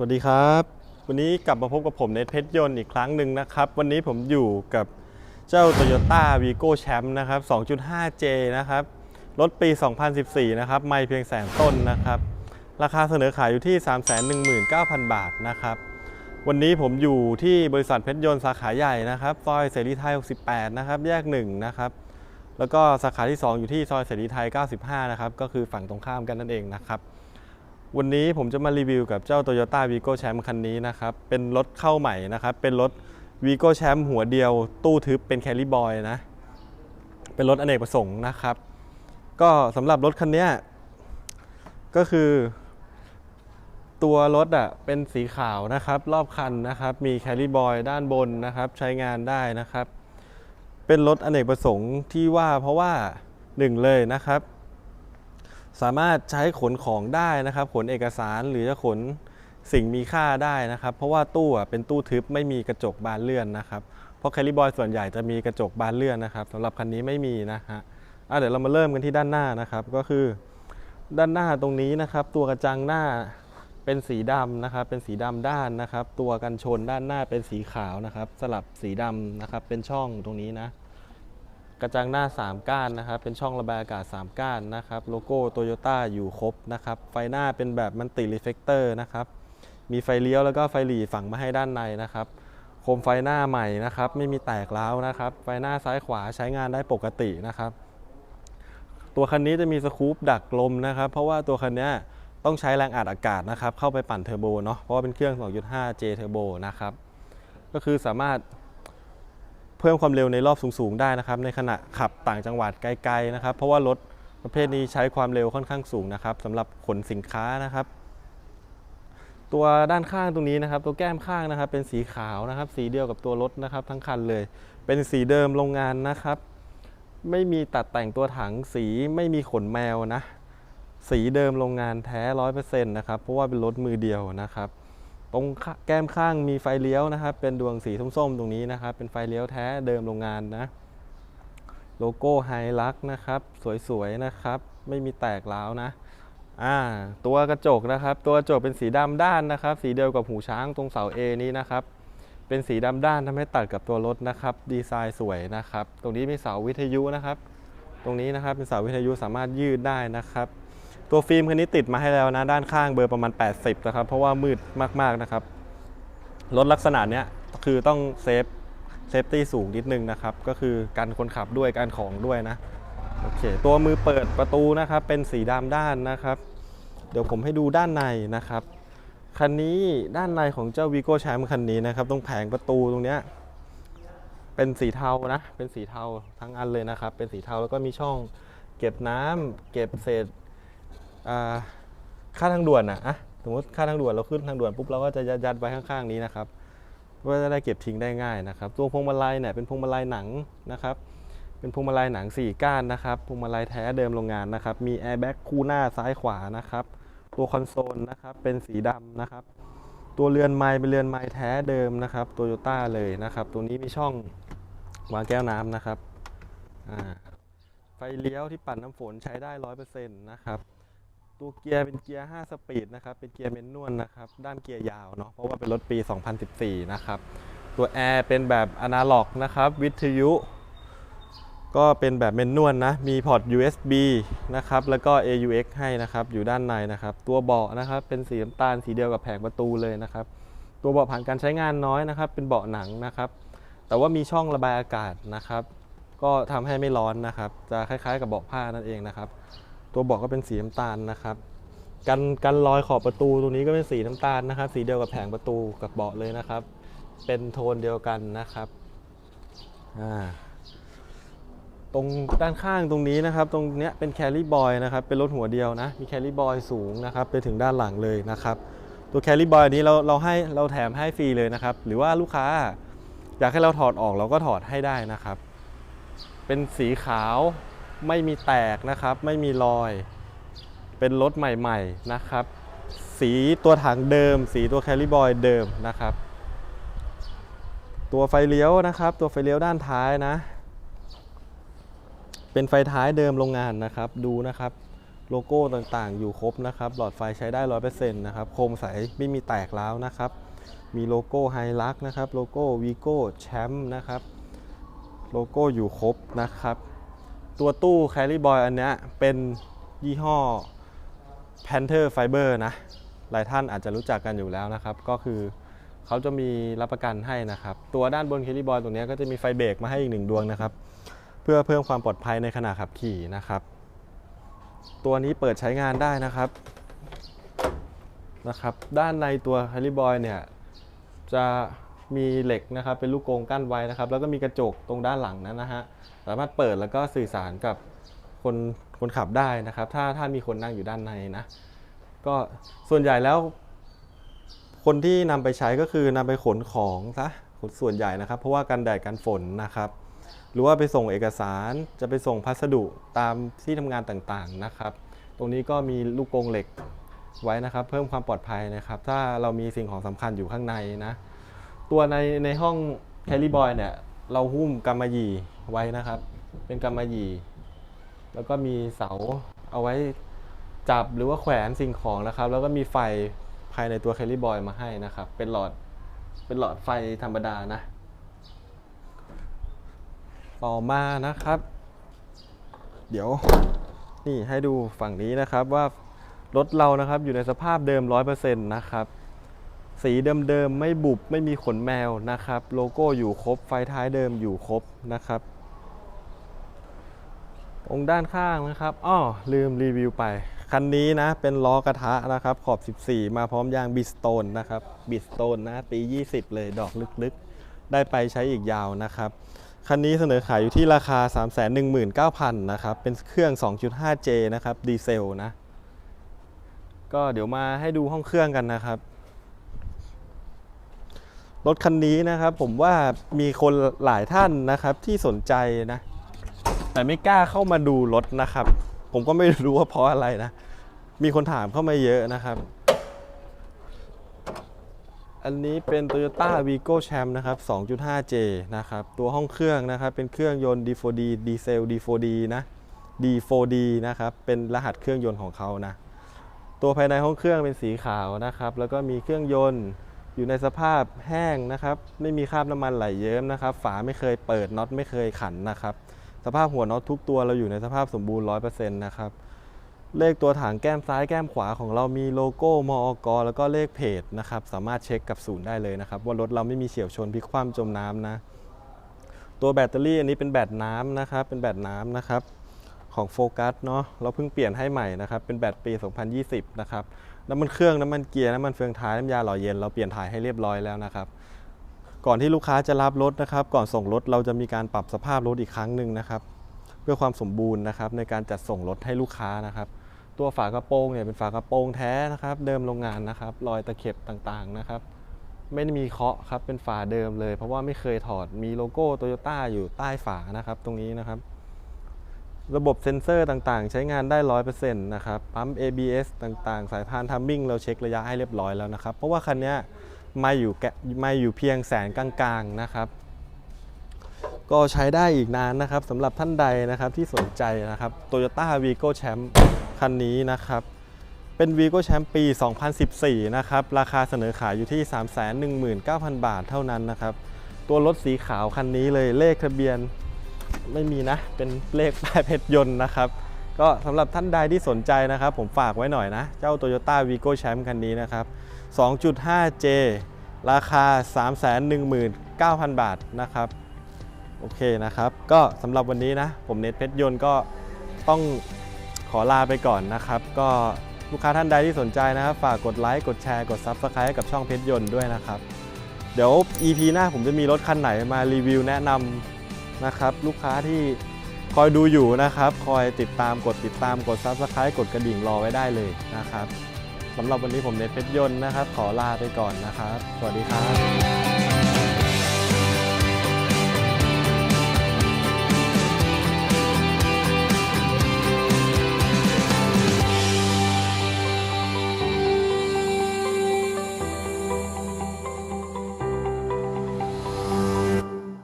สวัสดีครับ วันนี้กลับมาพบกับผมในเพชรยนต์อีกครั้งหนึ่งนะครับ วันนี้ผมอยู่กับเจ้า Toyota Vigo Champ นะครับ 2.5J นะครับ รถปี 2014 นะครับ ไม่เพียงแสนต้นนะครับ ราคาเสนอขายอยู่ที่ 319,000 บาทนะครับ วันนี้ผมอยู่ที่บริษัทเพชรยนต์สาขาใหญ่นะครับ ซอยเสรีไทย 68 นะครับ แยก 1 นะครับ แล้วก็สาขาที่ 2 อยู่ที่ซอยเสรีไทย 95 นะครับ ก็คือฝั่งตรงข้ามกันนั่นเองนะครับ วันนี้ผมจะมารีวิวกับเจ้า Toyota Vigo Champ คันนี้นะครับ เป็นรถเข้าใหม่นะครับ เป็นรถ Vigo Champ หัวเดียว ตู้ทึบเป็น Carry Boy นะ เป็นรถอเนกประสงค์นะครับ ก็สำหรับรถคันนี้ก็คือ ตัวรถอะเป็นสีขาวนะครับ รอบคันนะครับ มี Carry Boy ด้านบนนะครับ ใช้งานได้นะครับ เป็นรถอเนกประสงค์ที่ว่าเพราะว่าหนึ่งเลยนะครับ สามารถใช้ขนของได้นะครับ ขนเอกสารหรือจะขนสิ่งมีค่าได้นะครับ เพราะว่าตู้เป็นตู้ทึบไม่มีกระจกบานเลื่อนนะครับ เพราะแคลิบอยส่วนใหญ่จะมีกระจกบานเลื่อนนะครับสำหรับคันนี้ไม่มีนะฮะอะเดี๋ยวเรามาเริ่มกันที่ด้านหน้านะครับ ก็คือด้านหน้าตรงนี้นะครับ ตัวกระจังหน้าเป็นสีดำนะครับ เป็นสีดำด้านนะครับ ตัวกันชนด้านหน้าเป็นสีขาวนะครับ สลับสีดำนะครับ เป็นช่องตรงนี้นะ กระจังหน้า 3 ก้านนะครับ เป็นช่องระบายอากาศ 3 ก้านนะครับ โลโก้โตโยต้าอยู่ครบนะครับ ไฟหน้าเป็นแบบมันติรีเฟกเตอร์นะครับ มีไฟเลี้ยวแล้วก็ไฟหลีฝังมาให้ด้านในนะครับ โคมไฟหน้าใหม่นะครับ ไม่มีแตกร้าวนะครับ ไฟหน้าซ้ายขวาใช้งานได้ปกตินะครับ ตัวคันนี้จะมีสกู๊ปดักลมนะครับ เพราะว่าตัวคันนี้ต้องใช้แรงอัดอากาศนะครับ เข้าไปปั่นเทอร์โบเนาะ เพราะว่าเป็นเครื่อง 2.5J เทอร์โบนะครับ ก็คือสามารถ เพิ่มความเร็วในรอบสูงๆได้นะครับ ในขณะขับต่างจังหวัดไกลๆนะครับ เพราะว่ารถประเภทนี้ใช้ความเร็วค่อนข้างสูงนะครับสำหรับขนสินค้านะครับ ตัวด้านข้างตรงนี้นะครับ ตัวแก้มข้างนะครับ เป็นสีขาวนะครับ สีเดียวกับตัวรถนะครับ ทั้งคันเลย เป็นสีเดิมโรงงานนะครับ ไม่มีตัดแต่งตัวถังสีไม่มีขนแมวนะ สีเดิมโรงงานแท้ร้อยเปอร์เซ็นต์นะครับเพราะว่าเป็นรถมือเดียวนะครับ ตรงแก้มข้างมีไฟเลี้ยวนะครับ เป็นดวงสีส้มๆ ตรงนี้นะครับ เป็นไฟเลี้ยวแท้เดิมโรงงานนะ โลโก้ไฮลักนะครับ สวยๆ นะครับ ไม่มีแตกร้าวนะอ่าตัวกระจกนะครับ ตัวกระจกเป็นสีดำด้านนะครับ สีเดียวกับหูช้างตรงเสา A นี้นะครับ เป็นสีดำด้านทำให้ตัดกับตัวรถนะครับ ดีไซน์สวยนะครับ ตรงนี้มีเสาวิทยุนะครับ ตรงนี้นะครับเป็นเสาวิทยุสามารถยืดได้นะครับ ตัวฟิล์มคันนี้ติดมาให้แล้วนะ ด้านข้างเบอร์ประมาณ 80 นะครับ เพราะว่ามืดมาก ๆ นะครับ รถลักษณะเนี้ยคือต้องเซฟเซฟตี้สูงนิดนึงนะครับ ก็คือการคนขับด้วยการของด้วยนะ โอเค ตัวมือเปิดประตูนะครับ เป็นสีดำด้านนะครับ เดี๋ยวผมให้ดูด้านในนะครับ คันนี้ด้านในของเจ้า Vigo Champ คันนี้นะครับ ตรงแผงประตูตรงเนี้ยเป็นสีเทานะ เป็นสีเทาทั้งอันเลยนะครับ เป็นสีเทาแล้วก็มีช่องเก็บน้ำเก็บเศษ ค่าทางด่วนนะอะสมมติค่าทางด่วนเราขึ้นทางด่วนปุ๊บเราก็จะยัดยดไว้ข้างๆนี้นะครับเพื่อจะได้เก็บทิ้งได้ง่ายนะครับตัวพวงมาลัยเนี่ยเป็นพวงมาลัยหนังนะครับ เป็นพวงมาลัยหนัง 4 ก้านนะครับพวงมาลัยแท้เดิมโรงงานนะครับ มีแอร์แบ็กคู่หน้าซ้ายขวานะครับ ตัวคอนโซลนะครับเป็นสีดำนะครับ ตัวเรือนไม้เป็นเรือนไม้แท้เดิมนะครับโตโยต้าเลยนะครับ ตัวนี้มีช่องวางแก้วน้ำนะครับไฟเลี้ยวที่ปั่นน้ำฝนใช้ได้ร้อยเปอร์เซ็นต์นะครับ ตัวเกียร์เป็นเกียร์ 5 สปีดนะครับ เป็นเกียร์เมนนวลนะครับ ด้านเกียร์ยาวเนาะ เพราะว่าเป็นรถปี 2014 นะครับ ตัวแอร์เป็นแบบอนาล็อกนะครับ วิทยุ ก็เป็นแบบเมนนวลนะ มีพอร์ต USB นะครับ แล้วก็ AUX ให้นะครับ อยู่ด้านในนะครับ ตัวเบาะนะครับ เป็นสีน้ำตาลสีเดียวกับแผงประตูเลยนะครับ ตัวเบาะผ่านการใช้งานน้อยนะครับ เป็นเบาะหนังนะครับ แต่ว่ามีช่องระบายอากาศนะครับ ก็ทำให้ไม่ร้อนนะครับ จะคล้ายๆ กับเบาะผ้านั่นเองนะครับ ตัวเบาะก็เป็นสีน้ำตาลนะครับกันกันรอยขอบประตูตรงนี้ก็เป็นสีน้ำตาลนะครับ สีเดียวกับแผงประตูกับเบาะเลยนะครับ เป็นโทนเดียวกันนะครับอ่าตรงด้านข้างตรงนี้นะครับ ตรงเนี้ยเป็นแคลรี่บอยนะครับ เป็นรถหัวเดียวนะ มีแคลรี่บอยสูงนะครับ ไปถึงด้านหลังเลยนะครับ ตัวแคลรี่บอยนี้เราเราให้เราแถมให้ฟรีเลยนะครับ หรือว่าลูกค้าอยากให้เราถอดออกเราก็ถอดให้ได้นะครับ เป็นสีขาว ไม่มีแตกนะครับ ไม่มีรอย เป็นรถใหม่ๆนะครับ สีตัวถังเดิม สีตัวแคลิบอยเดิมนะครับ ตัวไฟเลี้ยวนะครับ ตัวไฟเลี้ยวด้านท้ายนะ เป็นไฟท้ายเดิมโรงงานนะครับ ดูนะครับโลโก้ต่างๆ อยู่ครบนะครับ หลอดไฟใช้ได้100%นะครับ โคมใสไม่มีแตกร้าวนะครับ มีโลโก้ไฮลักนะครับ โลโก้วีโก้แชมป์นะครับ โลโก้อยู่ครบนะครับ ตัวตู้ Carry Boy อันเนี้ยเป็นยี่ห้อ Panther Fiber นะ หลายท่านอาจจะรู้จักกันอยู่แล้วนะครับ ก็คือเขาจะมีรับประกันให้นะครับ ตัวด้านบน Carry Boy ตรงเนี้ยก็จะมีไฟเบรกมาให้อีกหนึ่งดวงนะครับ เพื่อเพิ่มความปลอดภัยในขณะขับขี่นะครับ ตัวนี้เปิดใช้งานได้นะครับนะครับ ด้านในตัว Carry Boy เนี่ยจะ มีเหล็กนะครับเป็นลูกกรงกั้นไว้นะครับ แล้วก็มีกระจกตรงด้านหลังนั้นนะฮะสามารถเปิดแล้วก็สื่อสารกับคนคนขับได้นะครับ ถ้าถ้ามีคนนั่งอยู่ด้านในนะ ก็ส่วนใหญ่แล้ว คนที่นำไปใช้ก็คือนำไปขนของซะส่วนใหญ่นะครับ เพราะว่ากันแดดกันฝนนะครับ หรือว่าไปส่งเอกสารจะไปส่งพัสดุตามที่ทำงานต่างๆนะครับ ตรงนี้ก็มีลูกกรงเหล็กไว้นะครับ เพิ่มความปลอดภัยนะครับ ถ้าเรามีสิ่งของสำคัญอยู่ข้างในนะ ตัวในในห้องแคล r บอยเนี่ย เราหุ้มกำมะหยี่ไว้นะครับ เป็นกำมะหยี่แล้วก็มีเสาเอาไว้จับหรือว่าแขวนสิ่งของนะครับ แล้วก็มีไฟภายในตัวแคล r บอยมาให้นะครับ เป็นหลอดเป็นหลอดไฟธรรมดานะ ต่อมานะครับ เดี๋ยวนี่ให้ดูฝั่งนี้นะครับว่ารถเรานะครับอยู่ในสภาพเดิม 100%นะครับ สีเดิมๆ ไม่บุบไม่มีขนแมวนะครับ โลโก้อยู่ครบ ไฟท้ายเดิมอยู่ครบนะครับ องด้านข้างนะครับอ้อลืมรีวิวไป คันนี้นะ เป็นล้อกระทะนะครับ ขอบ 14 มาพร้อมยางบิสโตนนะครับบิสโตนนะ ปี 20 เลยดอกลึกๆ ได้ไปใช้อีกยาวนะครับคันนี้เสนอขายอยู่ที่ราคา 319,000 นะครับ เป็นเครื่อง 2.5J นะครับ ดีเซลนะ ก็เดี๋ยวมาให้ดูห้องเครื่องกันนะครับ รถคันนี้นะครับ ผมว่ามีคนหลายท่านนะครับที่สนใจนะ แต่ไม่กล้าเข้ามาดูรถนะครับ ผมก็ไม่รู้ว่าเพราะอะไรนะ มีคนถามเข้ามาเยอะนะครับ อันนี้เป็น Toyota Vigo Champ นะครับ 2.5J นะครับ ตัวห้องเครื่องนะครับ เป็นเครื่องยนต์ D4D ดีเซล D4D นะ D4D นะครับ เป็นรหัสเครื่องยนต์ของเขานะ ตัวภายในห้องเครื่องเป็นสีขาวนะครับ แล้วก็มีเครื่องยนต์ อยู่ในสภาพแห้งนะครับ ไม่มีคราบน้ำมันไหลเยิ้มนะครับ ฝาไม่เคยเปิดน็อตไม่เคยขันนะครับ สภาพหัวน็อตทุกตัวเราอยู่ในสภาพสมบูรณ์ 100%นะครับเลขตัวถังแก้มซ้ายแก้มขวาของเรามีโลโก้มอก แล้วก็เลขเพจนะครับ สามารถเช็คกับศูนย์ได้เลยนะครับ ว่ารถเราไม่มีเฉียวชนพลิกคว่ำจมน้ำนะ ตัวแบตเตอรี่อันนี้เป็นแบตน้ำนะครับ เป็นแบตน้ำนะครับ ของโฟกัสเนาะเราเพิ่งเปลี่ยนให้ใหม่นะครับ เป็นแบตปี 2020 นะครับ น้ำมันเครื่องน้ำมันเกียร์น้ำมันเฟืองท้ายน้ำยาหล่อเย็นเราเปลี่ยนถ่ายให้เรียบร้อยแล้วนะครับ ก่อนที่ลูกค้าจะรับรถนะครับ ก่อนส่งรถเราจะมีการปรับสภาพรถอีกครั้งหนึ่งนะครับ เพื่อความสมบูรณ์นะครับในการจัดส่งรถให้ลูกค้านะครับ ตัวฝากระโปรงเนี่ยเป็นฝากระโปรงแท้นะครับ เดิมโรงงานนะครับ รอยตะเข็บต่างๆนะครับ ไม่ได้มีเคาะครับเป็นฝาเดิมเลย เพราะว่าไม่เคยถอดมีโลโก้โตโยต้าอยู่ใต้ฝานะครับ ตรงนี้นะครับ ระบบเซ็นเซอร์ต่างๆ ใช้งานได้ 100%นะครับปั๊ม ABS ต่างๆ สายพานทัมมิ่งเราเช็คระยะให้เรียบร้อยแล้วนะครับ เพราะว่าคันนี้ม่อยู่แกม่อยู่เพียงแสนกลางๆนะครับ ก็ใช้ได้อีกนานนะครับสำหรับท่านใดนะครับที่สนใจนะครับ Toyota Vigo Champ คันนี้นะครับ เป็น Vigo Champ ปี 2014 นะครับ ราคาเสนอขายอยู่ที่ 319,000 บาทเท่านั้นนะครับ ตัวรถสีขาวคันนี้เลยเลขทะเบียน ไม่มีนะ เป็นเลขป้ายเพชรยนต์นะครับ ก็สำหรับท่านใดที่สนใจนะครับ ผมฝากไว้หน่อยนะ เจ้า Toyota Vigo Champ คันนี้นะครับ 2.5J ราคา 319,000 บาทนะครับ โอเคนะครับ ก็สำหรับวันนี้นะ ผมเน็ตเพชรยนต์ก็ต้องขอลาไปก่อนนะครับ ก็ลูกค้าท่านใดที่สนใจนะครับ ฝากกดไลค์ กดแชร์ กด Subscribe ให้กับช่องเพชรยนต์ด้วยนะครับ เดี๋ยว EP หน้าผมจะมีรถคันไหนมารีวิวแนะนำ นะครับ ลูกค้าที่คอยดูอยู่นะครับ คอยติดตามกดติดตามกด Subscribe กดกระดิ่งรอไว้ได้เลยนะครับสำหรับวันนี้ผมเนทเพชรยนต์นะครับ ขอลาไปก่อนนะครับ สวัสดีครับ